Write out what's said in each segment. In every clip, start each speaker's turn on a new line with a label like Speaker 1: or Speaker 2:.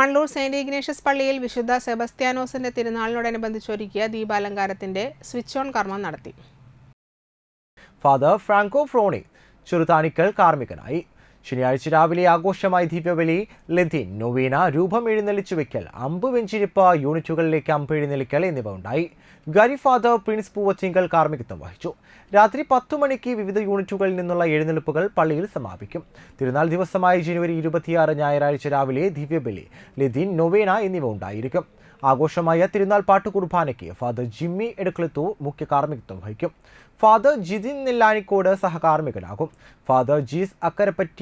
Speaker 1: Mannur Saint Ignatius പള്ളിയിൽ വിശുദ്ധ സെബസ്ത്യാനോസിന്റെ തിരുനാളിനോടനുബന്ധിച്ച് ഒരുക്കിയ ദീപാലങ്കാരത്തിന്റെ സ്വിച്ച് ഓൺ കർമ്മം നടത്തി.
Speaker 2: ഫാദർ ഫ്രാങ്കോ ഫ്രോണി ചെറുതാനിക്കൽ കാർമ്മികനായി. ശനിയാഴ്ച രാവിലെ ആഘോഷമായി ദിവ്യബലി ലതിൻ നൊവീന രൂപം എഴുന്നള്ളിച്ചു വെക്കൽ അമ്പ് വെഞ്ചിരിപ്പ് യൂണിറ്റുകളിലേക്ക് അമ്പ് എഴുന്നള്ളിക്കൽ എന്നിവ ഉണ്ടായി. ഗരി ഫാദർ പ്രിൻസ് പൂവച്ചിങ്കൽ കാർമ്മികത്വം വഹിച്ചു. രാത്രി പത്തു മണിക്ക് വിവിധ യൂണിറ്റുകളിൽ നിന്നുള്ള എഴുന്നള്ളിപ്പുകൾ പള്ളിയിൽ സമാപിക്കും. തിരുനാൾ ദിവസമായ ജനുവരി ഇരുപത്തിയാറ് ഞായറാഴ്ച രാവിലെ ദിവ്യബലി ലതിൻ നൊവേന എന്നിവ ഉണ്ടായിരിക്കും. ആഘോഷമായ തിരുനാൾ പാട്ട് കുർബാനയ്ക്ക് ഫാദർ ജിമ്മി എടുക്കളത്തു മുഖ്യ കാർമ്മികത്വം വഹിക്കും. ഫാദർ ജിതിൻ നെല്ലാനിക്കോട് സഹകാർമ്മികനാകും. ഫാദർ ജീസ്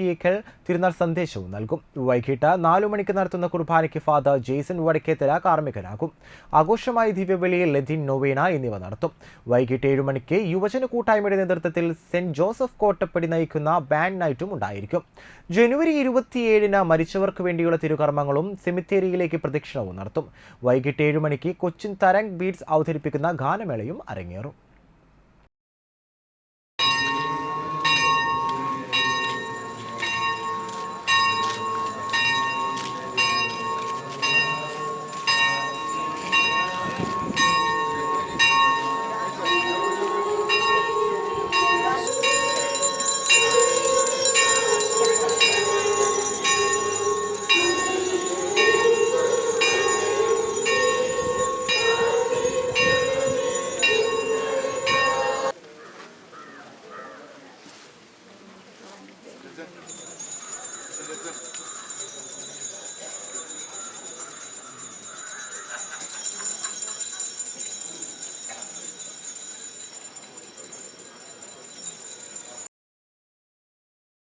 Speaker 2: അക്കരപ്പറ്റിയേക്കൽ തിരുനാൾ സന്ദേശവും നൽകും. വൈകിട്ട് നാലു മണിക്ക് നടത്തുന്ന കുർബാനയ്ക്ക് ഫാദർ ജെയ്സൺ വടക്കേത്തല കാർമ്മികനാകും. ആഘോഷമായ ദിവ്യബലി ലതിൻ നൊവേന എന്നിവ നടത്തും. വൈകിട്ട് ഏഴു മണിക്ക് യുവജന കൂട്ടായ്മയുടെ നേതൃത്വത്തിൽ സെന്റ് ജോസഫ് കോട്ടപ്പടി നയിക്കുന്ന ബാൻഡ് നൈറ്റും ഉണ്ടായിരിക്കും. ജനുവരി ഇരുപത്തിയേഴിന് മരിച്ചവർക്ക് വേണ്ടിയുള്ള തിരുകർമ്മങ്ങളും സെമിത്തേരിയിലേക്ക് പ്രദക്ഷിണവും നടത്തും. വൈകിട്ട് ഏഴു മണിക്ക് കൊച്ചിൻ തരംഗ് ബീറ്റ്സ് അവതരിപ്പിക്കുന്ന ഗാനമേളയും അരങ്ങേറും. Teşekkür ederim.